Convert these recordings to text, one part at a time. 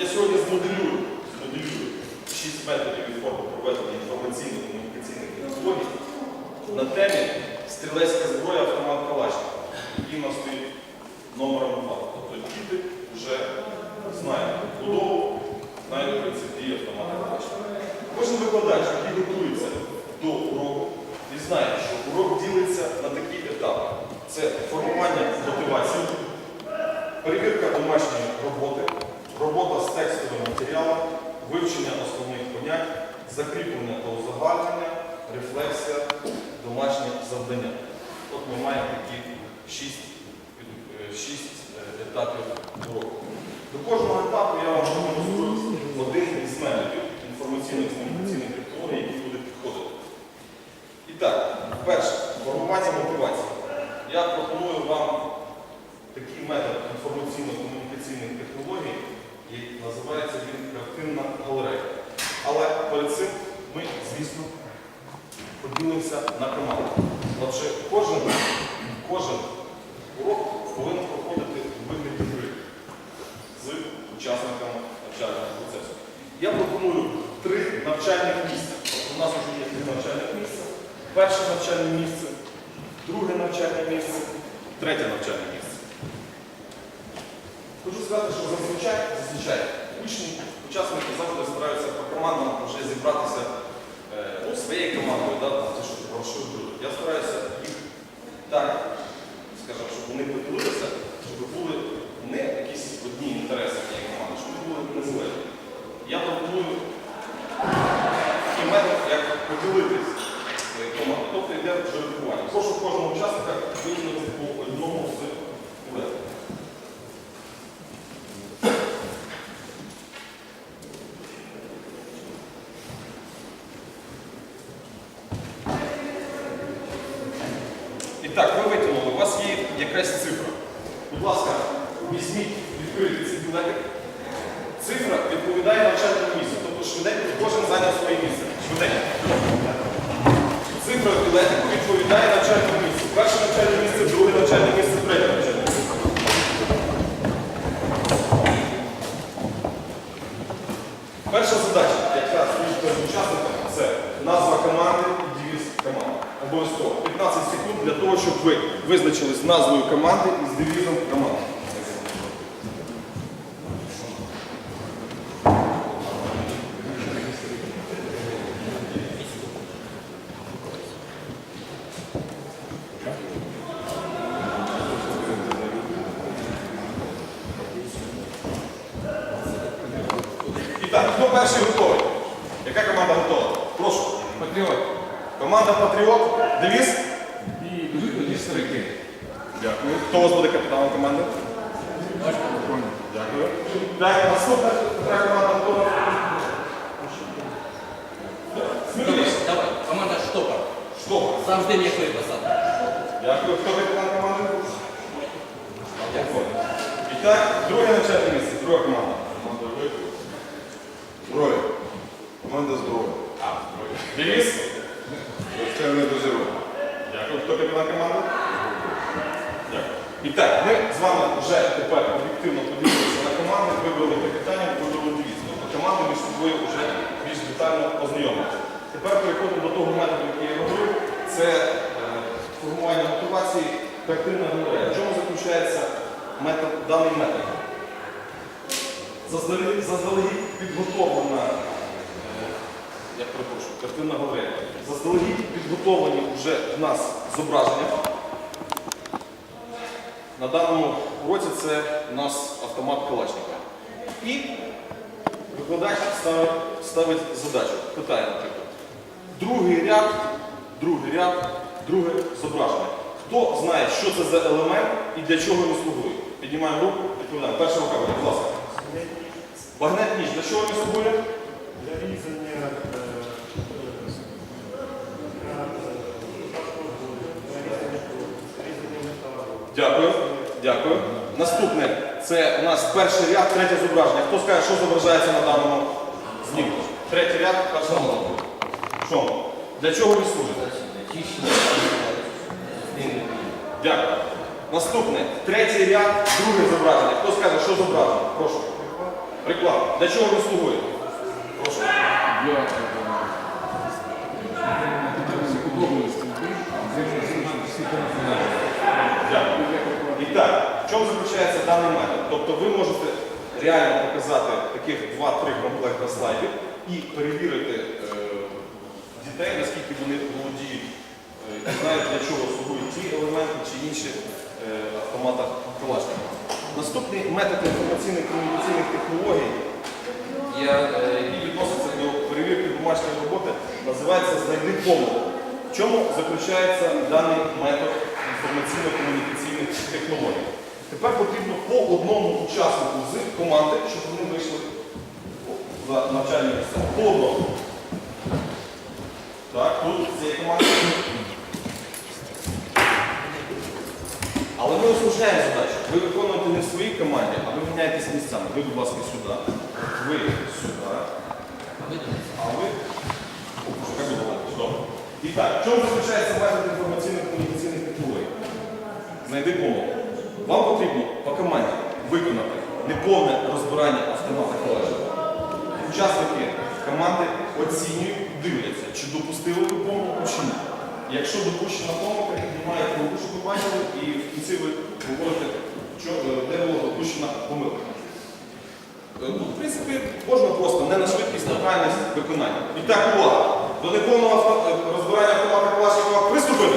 Я сьогодні змоделюю, змоделюю шість методів і форм проведення інформаційно-комунікаційних технологій на темі стрілецька зброя автомат Калашникова, який у нас стоїть номером 2. Тобто діти вже знають будову, знають принцип дії автомата Калашникова. Кожен викладач, який готується до уроку, і знає, що урок ділиться на такі етапи. Це формування мотивації, перевірка домашньої роботи, робота з текстовим матеріалом, вивчення основних понять, закріплення та узагальнення, рефлексія, домашнє завдання. От ми маємо такі шість, е, е, етапів уроку. До кожного етапу я вам демонструю один із методів інформаційно-комунікаційних технологій, які буде підходити. І так, перше, формування мотивації. Я пропоную вам такий метод інформаційно-комунікаційних технологій, який називається він картинна галерея. Але перед цим ми, звісно, поділимося на команди. Отже, кожен, кожен урок повинен проходити у вигляді гри з учасниками навчального процесу. Я пропоную три навчальних місця. От у нас вже є три навчальних місця. Перше навчальне місце, друге навчальне місце, третє навчальне місце. Хочу сказати, що зазвичай, зазвичай учні, учасники завжди стараються по командам вже зібратися е, ну, своєю командою, да, те, що про що будуть. Я стараюся їх так, скажімо, щоб вони поділилися, щоб були не якісь одні інтереси цієї команди, щоб вони були незалежні. Я пропоную такий метод, як поділитись своєю командою. Тобто йде жеребкування. Прошу кожного учасника виділити по одному з урядів. І так, ви витягнули, у вас є якась цифра. Будь ласка, візьміть, відкрийте цей білетик. Цифра відповідає навчальному місцю. Тобто швиденько кожен зайняв своє місце. Швиденько. В білетику відповідає навчальному місцю. Перше навчальне місце, друге навчальне місце, третє навчальне місце. Перша задача, яка стоїть перед учасниками, це назва команди і девіз команди. Обов'язково 15 секунд для того, щоб ви визначились назвою команди і з девізом перший готовий? Яка команда готова? Прошу. Патріот. Команда Патріот. Девіз? І дуже старики. Дякую. Хто у вас буде капітаном команди? Дякую. Так, наступна яка команда готова. Сміливість. Давай, команда штопор. Що? Завжди м'якої посади. Дякую. Хто капітан команди? Дякую. І так, друге навчальне місце, друга команда. Заздалегідь підготовлена, я перепрошую, картинна галерея. Заздалегідь підготовлені вже в нас зображення. На даному уроці це у нас автомат Калашникова. І викладач ставить, ставить задачу, питає, наприклад. Другий ряд, другий ряд, друге зображення. Хто знає, що це за елемент і для чого він слугує? Піднімаємо руку, відповідаємо. Перша рука, будь ласка. Багнет ніч, для чого він собою? Для різання е, е, Дякую. Дякую. Наступне це у нас перший ряд, третє зображення. Хто скаже, що зображається на даному знімку? Третій ряд, перша голову. Що? Для чого ви служите? Дякую. Наступне. Третій ряд, друге зображення. Хто скаже, що зображено? Прошу. Приклад. Для чого він слугує? Прошу. Для удобної стрільби, всі персонажі. Дякую. І так, в чому заключається даний метод? Тобто ви можете реально показати таких 2-3 комплекти слайдів і перевірити е, дітей, наскільки вони володіють е, і знають, для чого слугують ті елементи чи інші е, автомата Калашникова. Наступний метод інформаційних комунікаційних технологій, е, який відноситься до перевірки домашньої роботи, називається знайди помилку. В чому заключається даний метод інформаційно-комунікаційних технологій? Тепер потрібно по одному учаснику з команди, щоб вони вийшли за навчальні місця. По одному. Так, тут цієї команди. Але ми усложняємо задачу. Ви виконуєте не в своїй команді, а ви міняєтесь місцями. Ви, будь ласка, сюди. Ви сюди. А ви? Добре. І так, в чому заключається метод інформаційно-комунікаційних технологій? Знайди помилку. Вам потрібно по команді виконати неповне розбирання автомата колежа. Учасники команди оцінюють, дивляться, чи допустили ви помилку, чи ні. Якщо допущена помилка, піднімаєте руку, що ви бачили, і в кінці ви говорите, де була допущена помилка. Е, Ну, в принципі, можна просто не на швидкість, на правильність виконання. І так, увага! До неповного е, розбирання автомата Калашникова приступити.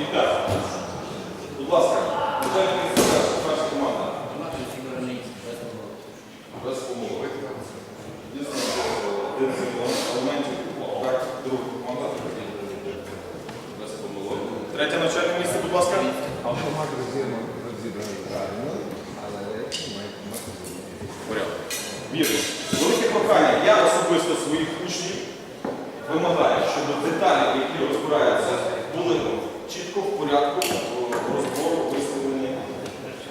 І так, будь ласка, бажаєте перша, перша команда. Без помилок. Єдине, один з елементів, так, друга команда. Без помилок. Третє навчальне місце, будь ласка. Автомат розібраний розібраний правильно, але має мати Порядок. Вірно. Велике прохання. Я особисто своїх учнів вимагаю, щоб деталі, які розбираються, були чітко в порядку розбору виставлені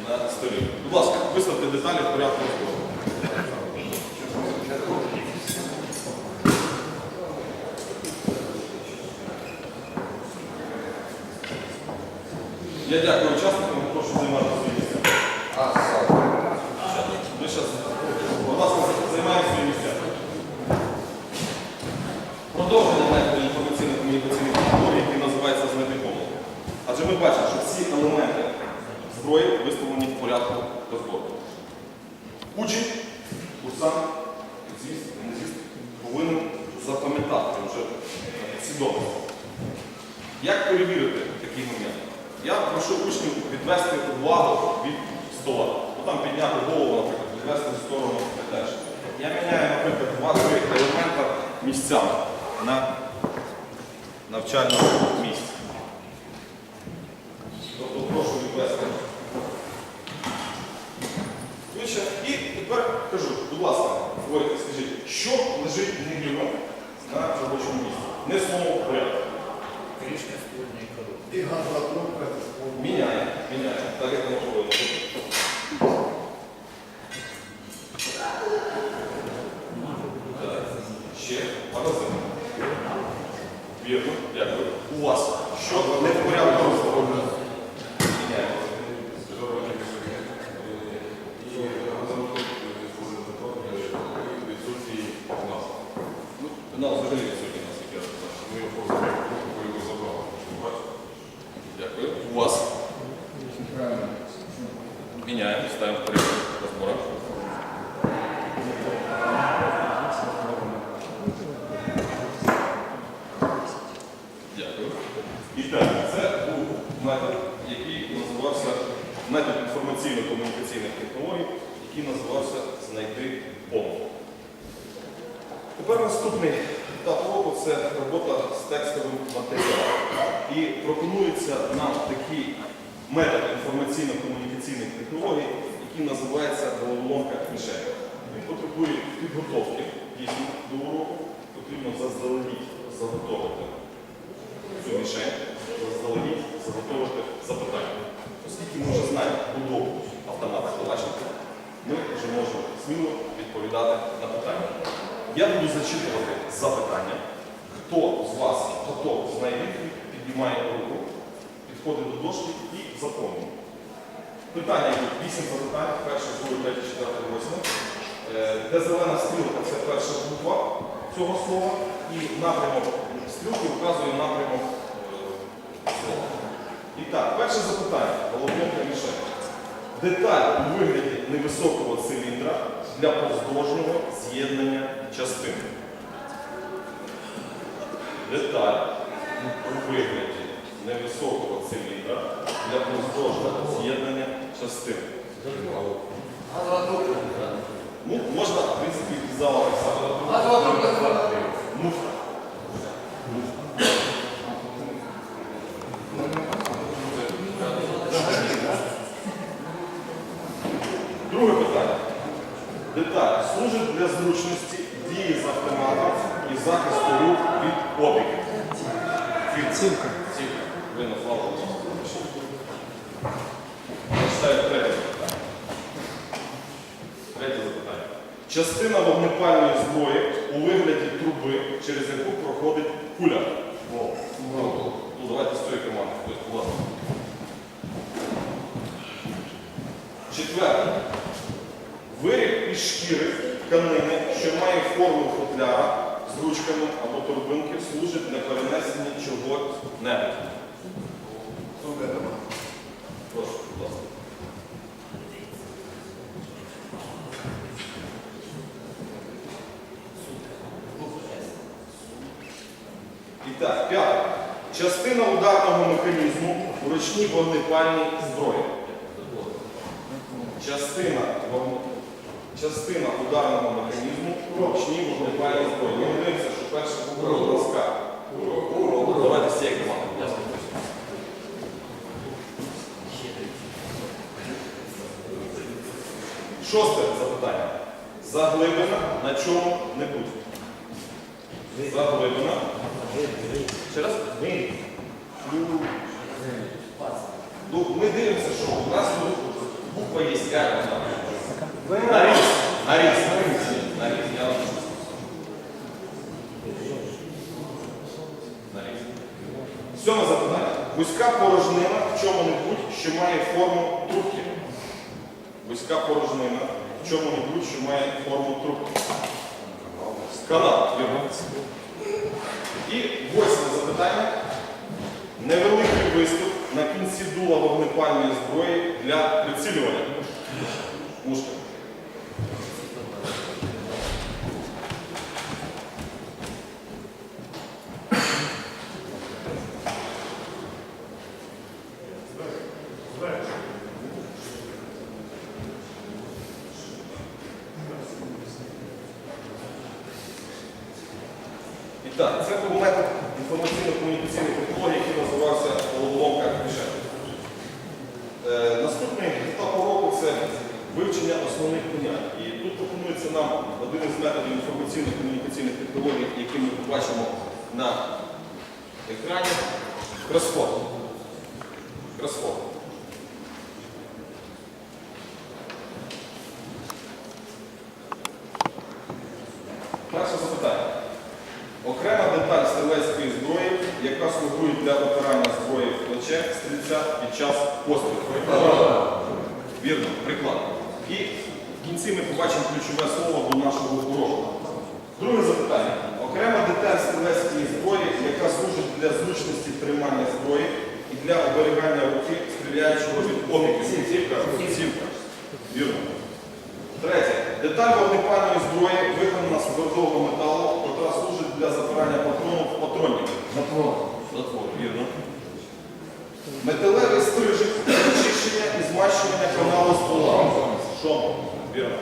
на столі. Будь ласка, виставте деталі в порядку розбору. Я дякую учасникам, прошу займати свої місця. Ми зараз, будь ласка, займаємо свої місця. Продовження методу інформаційно-комунікаційних технологій, який називається знайти помилку. Адже ми бачимо, що всі елементи зброї виставлені в порядку розбору. Учень, курсант, зіст, зіст повинен запам'ятати вже дописи. Як перевірити такий момент? Я прошу учнів відвести увагу від стола. Ну, там підняти голову, наприклад, відвести в сторону далі. Я міняю, наприклад, два-три елемента місцями на навчальному місці. Тобто прошу відвести. Швидше. І тепер кажу, будь ласка, говорите, скажіть, що лежить негрівно на робочому місці? Не слово порядку. І газотрубка Міняє, міняє. Так як воно повинно бути. Так. Ще магазин. Вірно, дякую. У вас що не в порядку розговору? Міняємо. Ну, фінал взагалі відсутній у нас, як я розумію. Дякую. У вас? правильно. Міняємо, ставимо в порядок розбору. Дякую. І так, це був метод, який називався метод інформаційної інформаційно-комунікаційних технологій, який називався Знайти помилку. Тепер наступний етап уроку це робота з текстовим матеріалом. І пропонується нам такий метод інформаційно-комунікаційних технологій, який називається головоломка мішень. Він потребує підготовки дійсно до уроку, потрібно заздалегідь заготовити цю мішень, заздалегідь заготовити запитання. Оскільки ми вже знаємо будову автомата Калашникова, ми вже можемо сміло відповідати на питання. Я буду зачитувати запитання. Хто з вас готов відповідь, піднімає руку, підходить до дошки і заповнює. Питання йдуть 8 запитань, перше, друге, третє, четверте, восьме. Е, Де зелена стрілка це перша буква цього слова, і напрямок стрілки вказує напрямок е, слова. І так, перше запитання, головоломка мішень. Деталь у вигляді невисокого циліндра для повздовжного з'єднання частин. Деталь у вигляді невисокого циліндра для повздовжного з'єднання частин. Ну, можна, в принципі, і так само. Муфта. Друге питання. Деталь служить для зручності дії з автоматом і захисту рук від опіків. Цівка. Цівка. Ви назвали. Читаю третє запитання. Третє запитання. Частина вогнепальної зброї у вигляді труби, через яку проходить куля. Ну, давайте з тої команди. Четверте. Виріб із шкіри тканини, що має форму футляра з ручками або торбинки, служить для перенесення чого-небудь. Прошу, будь ласка. І так, п'яте. Частина ударного механізму у ручній вогнепальній зброї. Частина, частина ударного механізму у ручній вогнепальній зброї. Ми дивимося, що перша буква зразка. Давайте команди, будь ласка. Шосте запитання. Заглиблена на чому-небудь. Заглиблена. Ще раз? Ну, ми дивимося, що у нас тут буква є як вона? Наріз. Наріз. Наріз. Я вам скажу. Наріз. Сьоме запитання. Вузька порожнина в чому-небудь, що має форму трубки. Вузька порожнина в чому-небудь, що має форму трубки. Канал. І восьме запитання. Невеликий виступ на кінці дула вогнепальної зброї для прицілювання. Мушка. І так, це був метод інформаційно-комунікаційних технологій, який називався головоломка мішень. Е, наступний етап уроку це вивчення основних понять. І тут пропонується нам один із методів інформаційно-комунікаційних технологій, які ми побачимо на екрані. Кросфот. Кросфот. Перше запитання. Окрема деталь стрілецької зброї, яка слугує для опирання зброї в плече стрільця під час пострілу. Вірно, приклад. І в кінці ми побачимо ключове слово до нашого уроку. Друге запитання. Окрема деталь стрілецької зброї, яка служить для зручності тримання зброї і для оберігання руки, стріляючого від опіків. Сівка. Сівка. Вірно. Третє. Деталь вогнепальної зброї виконана з твердого металу, яка служить для запирання патрону в патронник. Затвор. Затвор, вірно. Металевий стрижик для очищення і змащування каналу ствола Шом. Вірно.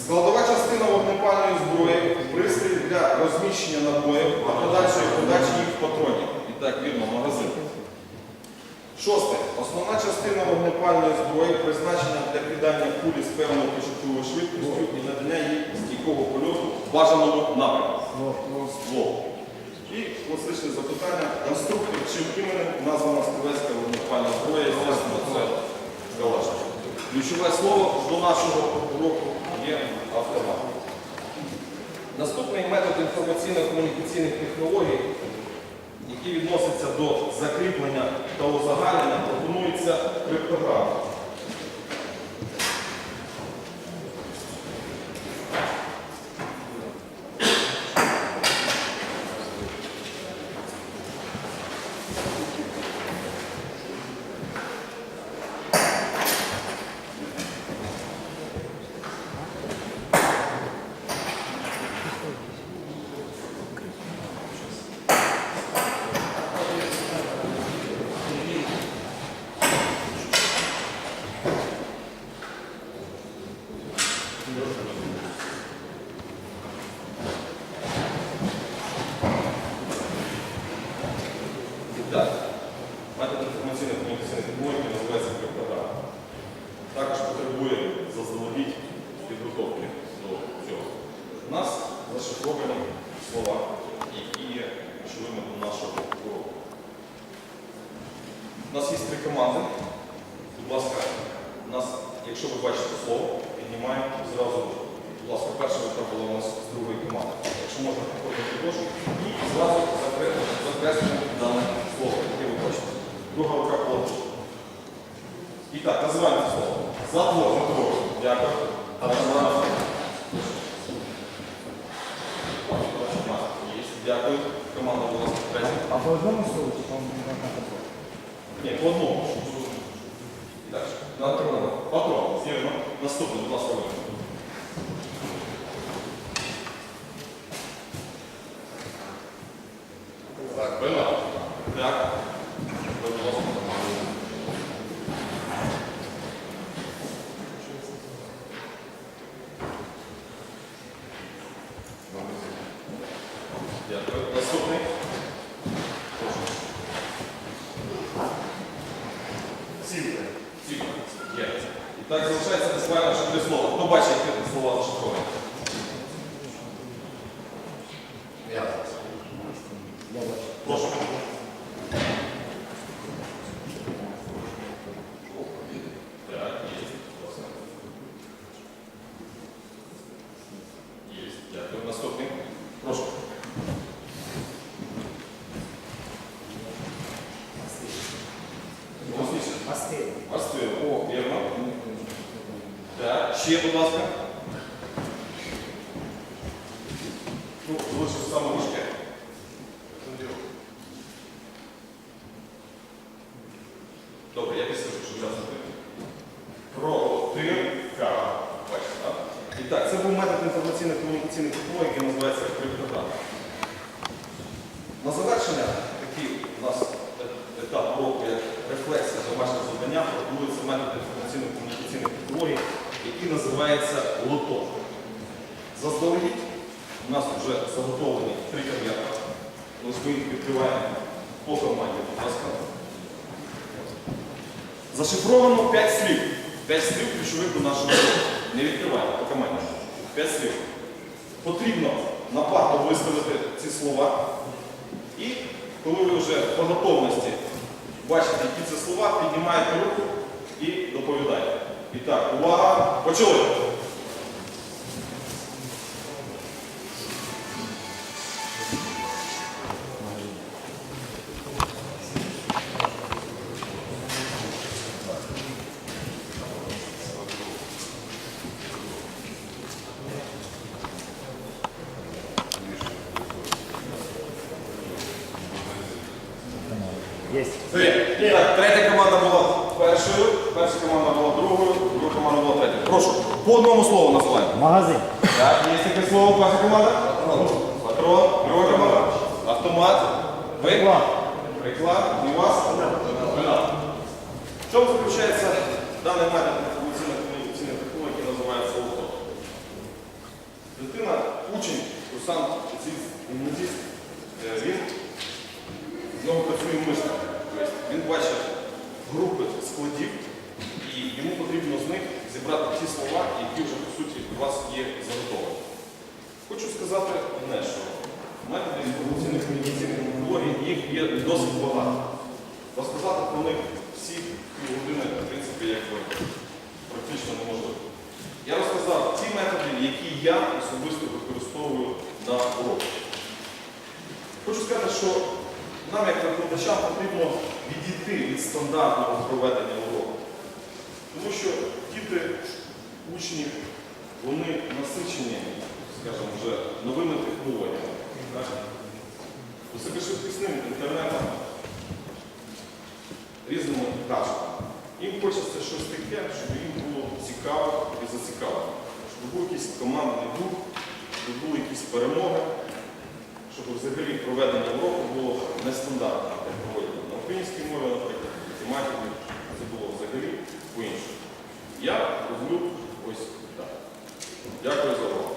Складова частина вогнепальної зброї, пристрій для розміщення набоїв та подальшої подачі їх в патроні. І так, вірно, магазин. Шосте. Основна частина вогнепальної зброї призначена для кидання кулі з певною початковою швидкістю і надання їй стійкого польоту в бажаному напрямку. Слово. І класичне запитання. Конструктор, чим іменем названа стрілецька вогнепальна зброя, звісно, це Калашников. Ключове слово до нашого уроку є автомат. Наступний метод інформаційно-комунікаційних технологій, який відноситься до закріплення та узагальнення, пропонується криптограма. І так, метод інформаційних комунікаційних технологій називається криптограма. Також потребує заздалегідь підготовки до цього. У нас зашифровані слова, які є ключовими до нашого уроку. У нас є три команди. Будь ласка, у нас, якщо ви бачите слово, піднімаємо зразу. Будь ласка, перша рука була у нас з другої команди. Якщо можна підходити дошку і зразу закреслюємо дане слово, яке ви бачите. Друга рука була. І так, називаємо це слово. Затвор, затвор. Дякую. Дякую. Команда була третя. А по одному слову, чи можна подробно? Ні, по одному. Далі. Патрон. Патрон. Вірно. Наступний, будь ласка, ви. Так, пила. Так. Ви, будь ласка. Дякую. Наступний. Прошу. Сімка. Сімка. Є. І так залишається буквально ще три слова. Хто бачить, які слова зашифровані? Я. Прошу. Так, є. Будь ласка. Є. Дякую. Наступний. Прошу. Голосніше. Мастило. Мастило. О, вірно. Так, ще, будь ласка. Ну, залишилось саме важке. Добре, я підскажу, що зараз написано. Протирка. Бачите, так? І так, це був метод інформаційно-комунікаційних технологій, який називається криптограма. На завершення, такий у нас е- етап уроку, як рефлексія домашнього завдання, пропонується метод інформаційно-комунікаційних технологій, який називається лото. Заздалегідь у нас вже заготовлені три конверта. Ми їх відкриваємо по команді, будь ласка. Зашифровано 5 слів. 5 слів ключових до нашого уроку. Не відкриваємо по команді. 5 слів. Потрібно на парту виставити ці слова. І коли ви вже по готовності бачите, які це слова, піднімаєте руку і доповідаєте. І так, увага, почали! Слову вони насичені, скажімо, вже новими технологіями, високошвидкісним інтернетом, різними тачками. Їм хочеться щось таке, щоб їм було цікаво і зацікавлено, щоб був якийсь командний дух, щоб були якісь перемоги, щоб взагалі проведення уроку було нестандартне. як проводили на українській мові, наприклад, математики, це було взагалі по-іншому. Я люблю ось. Дякую за увагу.